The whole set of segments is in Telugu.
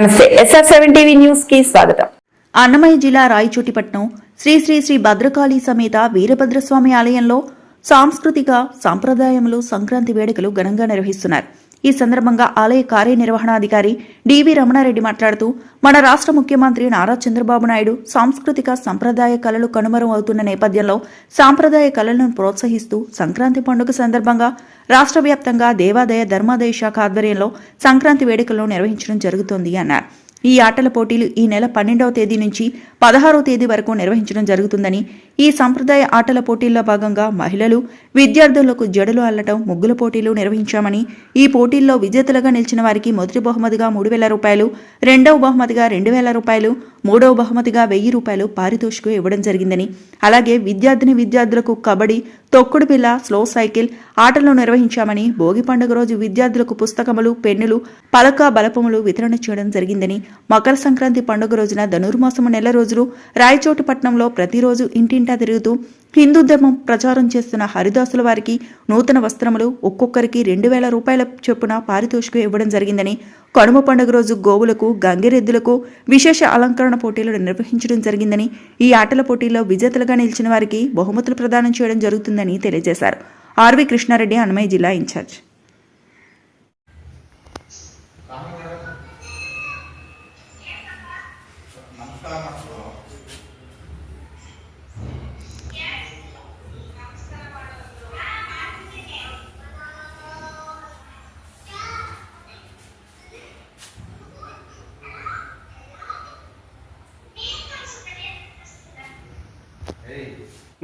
నమస్తే ఎస్ఆర్ సెవెన్ టీవీ న్యూస్కి స్వాగతం. అన్నమయ్య జిల్లా రాయచోటిపట్నం శ్రీ శ్రీ శ్రీ భద్రకాళి సమేత వీరభద్రస్వామి ఆలయంలో సాంస్కృతిక సాంప్రదాయములు సంక్రాంతి వేడుకలు ఘనంగా నిర్వహిస్తున్నారు. ఈ సందర్భంగా ఆలయ కార్యనిర్వహణాధికారి డివి రమణారెడ్డి మాట్లాడుతూ మన రాష్ట్ర ముఖ్యమంత్రి నారా చంద్రబాబు నాయుడు సాంస్కృతిక సంప్రదాయ కళలు కనుమరం అవుతున్న నేపథ్యంలో సాంప్రదాయ కళలను ప్రోత్సహిస్తూ సంక్రాంతి పండుగ సందర్భంగా రాష్ట్ర వ్యాప్తంగా దేవాదాయ ధర్మాదాయ శాఖ ఆధ్వర్యంలో సంక్రాంతి వేడుకలను నిర్వహించడం జరుగుతోంది అన్నారు. ఈ ఆటల పోటీలు ఈ నెల పన్నెండవ తేదీ నుంచి పదహారవ తేదీ వరకు నిర్వహించడం జరుగుతుందని ఈ సంప్రదాయ ఆటల పోటీల్లో భాగంగా మహిళలు విద్యార్థులకు జడలు అల్లటం ముగ్గుల పోటీలు నిర్వహించామని ఈ పోటీల్లో విజేతలుగా నిలిచిన వారికి మొదటి బహుమతిగా మూడు వేల రూపాయలు రెండవ బహుమతిగా రెండు వేల రూపాయలు మూడవ బహుమతిగా వెయ్యి రూపాయలు పారితోషికం ఇవ్వడం జరిగిందని. అలాగే విద్యార్థిని విద్యార్థులకు కబడ్డీ తొక్కుడు పిల్ల స్లో సైకిల్ ఆటలు నిర్వహించామని భోగి పండుగ రోజు విద్యార్థులకు పుస్తకములు పెన్నులు పలక బలపములు వితరణ చేయడం జరిగిందని. మకర సంక్రాంతి పండుగ రోజున ధనుర్మాసము నెల రోజులు రాయచోటిపట్నంలో ప్రతిరోజు ఇంటింటి తిరుగుతూ హిందూ ధర్మం ప్రచారం చేస్తున్న హరిదాసుల వారికి నూతన వస్త్రములు ఒక్కొక్కరికి రెండు వేల రూపాయల చొప్పున పారితోషికం ఇవ్వడం జరిగిందని కనుమ పండుగ రోజు గోవులకు గంగిరెద్దులకు విశేష అలంకరణ పోటీలు నిర్వహించడం జరిగిందని ఈ ఆటల పోటీల్లో విజేతలుగా నిలిచిన వారికి బహుమతులు ప్రదానం చేయడం జరుగుతుందని తెలియజేశారు. ఆర్వి కృష్ణారెడ్డి అన్నమయ్య జిల్లా ఇన్ఛార్జ్.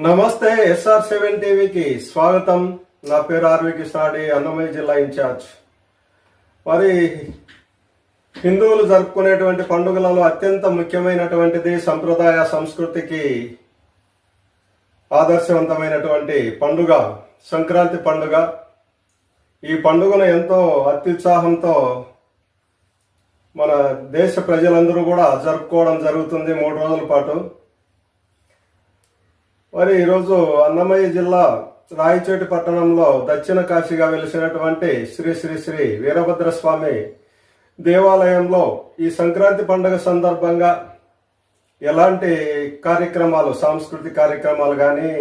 నమస్తే ఎస్ఆర్ సెవెన్ టీవీకి స్వాగతం. నా పేరు ఆర్వి కిషాడి అన్నమయ్య జిల్లా ఇన్ఛార్జ్. మరి హిందువులు జరుపుకునేటువంటి పండుగలలో అత్యంత ముఖ్యమైనటువంటిది సంప్రదాయ సంస్కృతికి ఆదర్శవంతమైనటువంటి పండుగ సంక్రాంతి పండుగ. ఈ పండుగను ఎంతో అత్యుత్సాహంతో మన దేశ ప్రజలందరూ కూడా జరుపుకోవడం జరుగుతుంది మూడు రోజుల పాటు. మరి ఈరోజు అన్నమయ్య జిల్లా రాయచోటి పట్టణంలో దక్షిణ కాశీగా వెలిసినటువంటి శ్రీ శ్రీ శ్రీ వీరభద్ర స్వామి దేవాలయంలో ఈ సంక్రాంతి పండుగ సందర్భంగా ఎలాంటి కార్యక్రమాలు సాంస్కృతిక కార్యక్రమాలు కానీ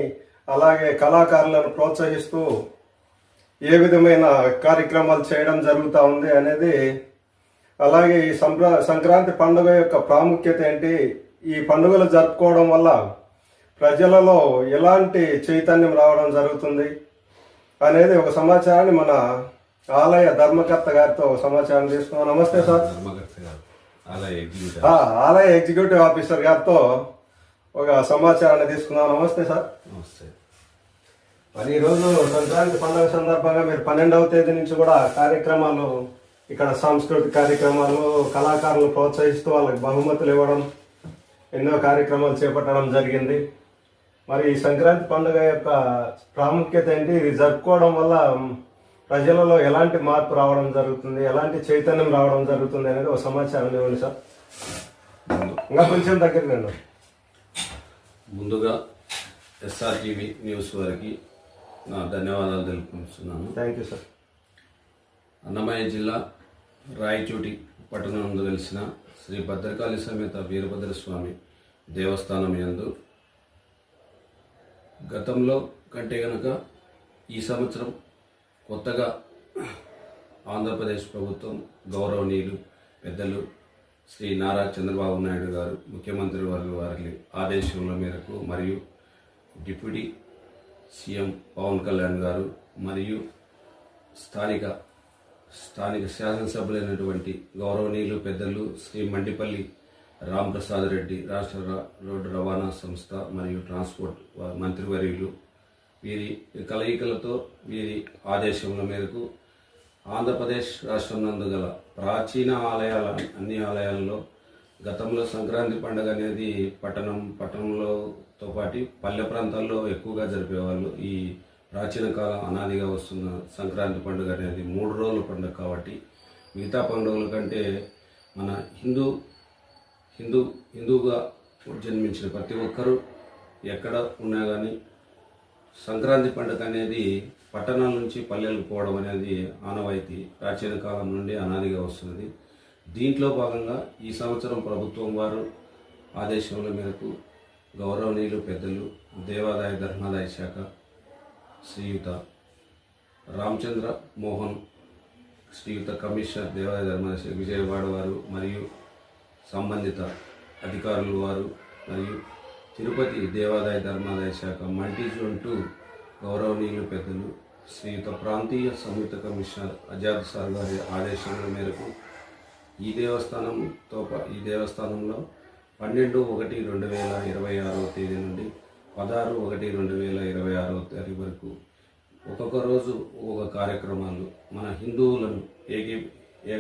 అలాగే కళాకారులను ప్రోత్సహిస్తూ ఏ విధమైన కార్యక్రమాలు చేయడం జరుగుతూ ఉంది అనేది అలాగే ఈ సంప్ర సంక్రాంతి పండుగ యొక్క ప్రాముఖ్యత ఏంటి ఈ పండుగలు జరుపుకోవడం వల్ల ప్రజలలో ఎలాంటి చైతన్యం రావడం జరుగుతుంది అనేది ఒక సమాచారాన్ని మన ఆలయ ధర్మకర్త గారితో ఒక సమాచారం తీసుకున్నాం నమస్తే సార్. ఆలయ ఎగ్జిక్యూటివ్ ఆఫీసర్ గారితో ఒక సమాచారాన్ని తీసుకున్నాం నమస్తే సార్. నమస్తే. మరి ఈరోజు సంక్రాంతి పండుగ సందర్భంగా మీరు పన్నెండవ తేదీ నుంచి కూడా కార్యక్రమాలు ఇక్కడ సాంస్కృతిక కార్యక్రమాలు కళాకారులను ప్రోత్సహిస్తూ వాళ్ళకి బహుమతులు ఇవ్వడం ఎన్నో కార్యక్రమాలు చేపట్టడం జరిగింది. మరి ఈ సంక్రాంతి పండుగ యొక్క ప్రాముఖ్యత ఏంటి? ఇది జరుపుకోవడం వల్ల ప్రజలలో ఎలాంటి మార్పు రావడం జరుగుతుంది? ఎలాంటి చైతన్యం రావడం జరుగుతుంది అనేది ఒక సమాచారం ఇవ్వండి సార్. ఇంకా కొంచెం దగ్గరికి రండి. ముందుగా ఎస్ఆర్ టీవీ న్యూస్ వారికి నా ధన్యవాదాలు తెలుపుతున్నాను థ్యాంక్ యూ సార్ అన్నమయ్య జిల్లా రాయచోటి పట్టణంలో వెలిసిన శ్రీ భద్రకాళి సమేత వీరభద్ర స్వామి దేవస్థానం యందు గతంలో కంటే గనక ఈ సంవత్సరం కొత్తగా ఆంధ్రప్రదేశ్ ప్రభుత్వం గౌరవనీయులు పెద్దలు శ్రీ నారా చంద్రబాబు నాయుడు గారు ముఖ్యమంత్రి వారి వారి ఆదేశముల మేరకు మరియు డిప్యూటీ సీఎం పవన్ కళ్యాణ్ గారు మరియు స్థానిక స్థానిక శాసనసభ్యులైనటువంటి గౌరవనీయులు పెద్దలు శ్రీ మండిపల్లి రాంప్రసాద్ రెడ్డి రాష్ట్ర రోడ్డు రవాణా సంస్థ మరియు ట్రాన్స్పోర్ట్ మంత్రివర్యులు. వీరి కలయికలతో వీరి ఆదేశముల మేరకు ఆంధ్రప్రదేశ్ రాష్ట్రం నందు గల ప్రాచీన ఆలయాల అన్ని ఆలయాల్లో గతంలో సంక్రాంతి పండుగ అనేది పట్టణం పట్టణంలోతో పాటు పల్లె ప్రాంతాల్లో ఎక్కువగా జరిపేవాళ్ళు ఈ ప్రాచీన కాలం అనాదిగా వస్తున్న సంక్రాంతి పండుగ అనేది మూడు రోజుల పండుగ కాబట్టి మిగతా పండుగల కంటే మన హిందూ హిందూ హిందువుగా జన్మించిన ప్రతి ఒక్కరూ ఎక్కడ ఉన్నా కానీ సంక్రాంతి పండుగ అనేది పట్టణాల నుంచి పల్లెలకు పోవడం అనేది ఆనవాయితీ. ప్రాచీన కాలం నుండి అనాదిగా వస్తున్నది. దీంట్లో భాగంగా ఈ సంవత్సరం ప్రభుత్వం వారు ఆదేశముల మేరకు గౌరవనీయులు పెద్దలు దేవాదాయ ధర్మాదాయ శాఖ శ్రీయుత రామచంద్ర మోహన్ శ్రీయుత కమిషనర్ దేవాదాయ ధర్మాదాయ శాఖ విజయవాడ వారు మరియు సంబంధిత అధికారులు వారు మరియు తిరుపతి దేవాదాయ ధర్మాదాయ శాఖ మల్టీ జోన్ టూ గౌరవనీయులు పెద్దలు శ్రీయుత ప్రాంతీయ సంయుక్త కమిషనర్ అజాద్ సార్ గారి ఆదేశాల మేరకు ఈ దేవస్థానంతో ఈ దేవస్థానంలో పన్నెండు ఒకటి రెండు వేల ఇరవై ఆరవ తేదీ నుండి పదహారు ఒకటి రెండు వేల ఇరవై ఆరవ తేదీ వరకు ఒక్కొక్క రోజు ఒక్కొక్క కార్యక్రమాలు మన హిందువులను ఏకీ ఏ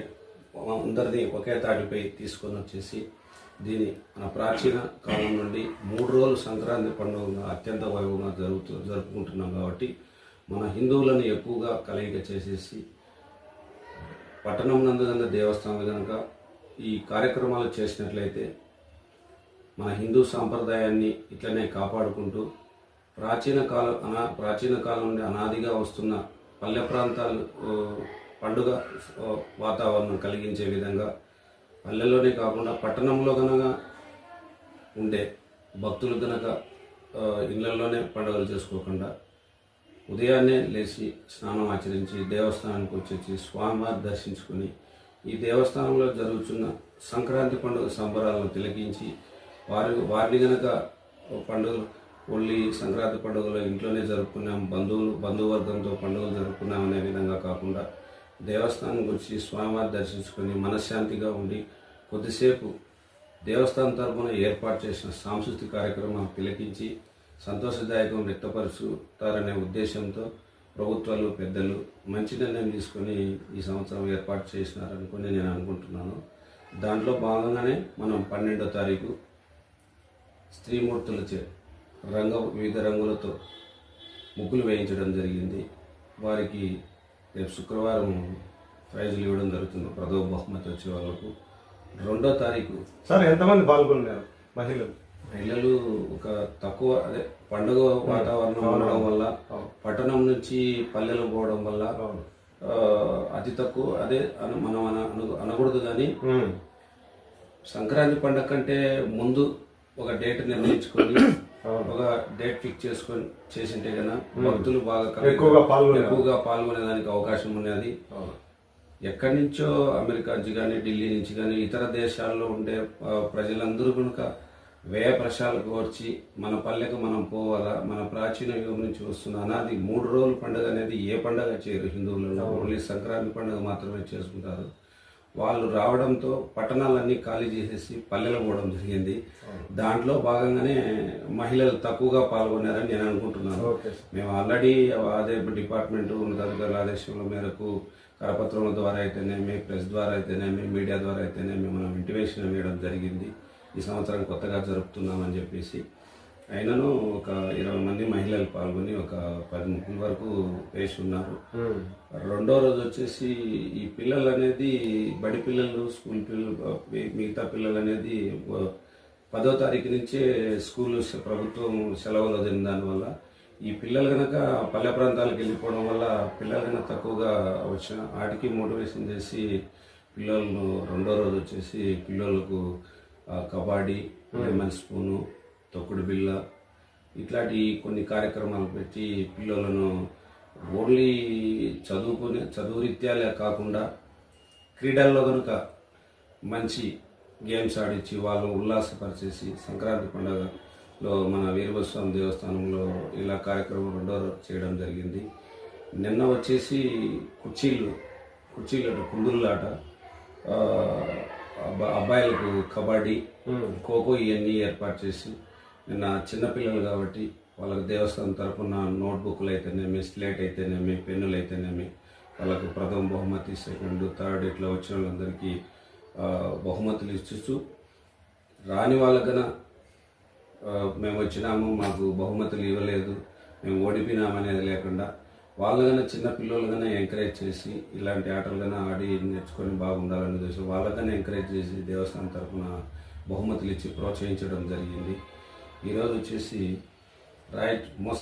అందరినీ ఒకే తాటిపై తీసుకొని వచ్చేసి దీని మన ప్రాచీన కాలం నుండి మూడు రోజులు సంక్రాంతి పండుగ అత్యంత వైభవంగా జరుగుతూ జరుపుకుంటున్నాం కాబట్టి మన హిందువులను ఎక్కువగా కలయిక చేసేసి పట్టణం నందుగన్న దేవస్థానం కనుక ఈ కార్యక్రమాలు చేసినట్లయితే మన హిందూ సాంప్రదాయాన్ని ఇట్లనే కాపాడుకుంటూ ప్రాచీన కాలం అనా ప్రాచీన కాలం నుండి అనాదిగా వస్తున్న పల్లె ప్రాంతాలు పండుగ వాతావరణం కలిగించే విధంగా పల్లెల్లోనే కాకుండా పట్టణంలో కనుక ఉండే భక్తులు కనుక ఇళ్ళలోనే పండుగలు చేసుకోకుండా ఉదయాన్నే లేచి స్నానం ఆచరించి దేవస్థానానికి వచ్చేసి స్వామివారి దర్శించుకుని ఈ దేవస్థానంలో జరుగుతున్న సంక్రాంతి పండుగ సంబరాలను తిలకించి వారి వారిని గనక పండుగ ఓన్లీ సంక్రాంతి పండుగలో ఇంట్లోనే జరుపుకున్నాం బంధువులు బంధువర్గంతో పండుగలు జరుపుకున్నాం అనే విధంగా కాకుండా దేవస్థానానికి వచ్చి స్వామివారి దర్శించుకొని మనశ్శాంతిగా ఉండి కొద్దిసేపు దేవస్థానం తరపున ఏర్పాటు చేసిన సాంస్కృతిక కార్యక్రమాలు తిలకించి సంతోషదాయకం వ్యక్తపరుచుతారనే ఉద్దేశంతో ప్రభుత్వాలు పెద్దలు మంచి నిర్ణయం తీసుకొని ఈ సంవత్సరం ఏర్పాటు చేసినారనుకుని నేను అనుకుంటున్నాను. దాంట్లో భాగంగానే మనం పన్నెండో తారీఖు స్త్రీమూర్తులచే రంగ వివిధ రంగులతో ముగ్గులు వేయించడం జరిగింది. వారికి రేపు శుక్రవారం ప్రైజులు ఇవ్వడం జరుగుతుంది. ప్రథమ బహుమతి వచ్చే వాళ్ళకు. రెండో తారీఖు సార్ ఎంతమంది పాల్గొన్నారు మహిళలు? పిల్లలు ఒక తక్కువ అదే పండుగ వాతావరణం ఉండడం వల్ల పట్టణం నుంచి పల్లెలు పోవడం వల్ల అతి తక్కువ అదే మనం అన అను- అనకూడదు కానీ. సంక్రాంతి పండగ కంటే ముందు ఒక డేట్ నిర్ణయించుకొని ఒక డేట్ ఫిక్స్ చేసుకొని చేసింటే కన్నా భక్తులు బాగా ఎక్కువగా పాల్గొనే ఎక్కువగా పాల్గొనేదానికి అవకాశం ఉన్నది. ఎక్కడి నుంచో అమెరికా నుంచి కానీ ఢిల్లీ నుంచి కానీ ఇతర దేశాల్లో ఉండే ప్రజలందరూ కనుక వ్యయ ప్రశాలకు వచ్చి మన పల్లెకు మనం పోవాలా మన ప్రాచీన యుగం నుంచి వస్తున్న అనాది మూడు రోజుల పండుగ అనేది ఏ పండుగ చేయరు హిందువులలో. ఓన్లీ సంక్రాంతి పండుగ మాత్రమే చేసుకుంటారు. వాళ్ళు రావడంతో పట్టణాలన్నీ ఖాళీ చేసేసి పల్లెలు పోవడం జరిగింది. దాంట్లో భాగంగానే మహిళలు తక్కువగా పాల్గొన్నారని నేను అనుకుంటున్నాను. మేము ఆల్రెడీ అదే డిపార్ట్మెంట్ ఉన్నతాధికారుల ఆదేశాల మేరకు కరపత్రముల ద్వారా అయితేనేమి ప్రెస్ ద్వారా అయితేనేమి మీడియా ద్వారా అయితేనేమి మనం ఇంటిమేషన్ వేయడం జరిగింది. ఈ సంవత్సరం కొత్తగా జరుపుతున్నామని చెప్పేసి అయినను ఒక ఇరవై మంది మహిళలు పాల్గొని ఒక పది ముగ్గుల వరకు వేసి ఉన్నారు. రెండో రోజు వచ్చేసి ఈ పిల్లలు అనేది బడి పిల్లలు స్కూల్ పిల్లలు మిగతా పిల్లలు అనేది పదో తారీఖు నుంచే స్కూల్ ప్రభుత్వం సెలవులు వదిలిన దానివల్ల ఈ పిల్లలు కనుక పల్లె ప్రాంతాలకు వెళ్ళిపోవడం వల్ల పిల్లలు కనుక తక్కువగా వచ్చిన వాటికి మోటివేషన్ చేసి పిల్లలను రెండో రోజు వచ్చేసి పిల్లలకు కబడ్డీ లెమన్ స్పూను తొక్కుడు బిళ్ళ ఇట్లాంటి కొన్ని కార్యక్రమాలు పెట్టి పిల్లలను ఓన్లీ చదువుకునే చదువు రీత్యాలే కాకుండా క్రీడల్లో కనుక మంచి గేమ్స్ ఆడించి వాళ్ళను ఉల్లాసపరిచేసి సంక్రాంతి పండుగలో మన వీరభస్వామి దేవస్థానంలో ఇలా కార్యక్రమం రెండో చేయడం జరిగింది. నిన్న వచ్చేసి కుర్చీలు కుర్చీలు అంటే అబ్బా- అబ్బాయిలకు కబడ్డీ ఖోఖో ఇవన్నీ ఏర్పాటు చేసి నిన్న చిన్నపిల్లలు కాబట్టి వాళ్ళకి దేవస్థానం తరపున నోట్బుక్లు అయితేనేమి స్లేట్ అయితేనేమి పెన్నులు అయితేనేమి వాళ్ళకు ప్రథమ బహుమతి సెకండ్ థర్డ్ ఇట్లా వచ్చిన వాళ్ళందరికీ బహుమతులు ఇచ్చు రాని వాళ్ళకన మేము వచ్చినాము మాకు బహుమతులు ఇవ్వలేదు మేము ఓడిపోయినామనేది లేకుండా వాళ్ళకైనా చిన్న పిల్లలు ఎంకరేజ్ చేసి ఇలాంటి ఆటలుగానే ఆడి నేర్చుకొని బాగుండాలని చూసి వాళ్ళకన్నా ఎంకరేజ్ చేసి దేవస్థానం తరఫున బహుమతులు ఇచ్చి ప్రోత్సహించడం జరిగింది. ఈరోజు వచ్చేసి రైట్ మోస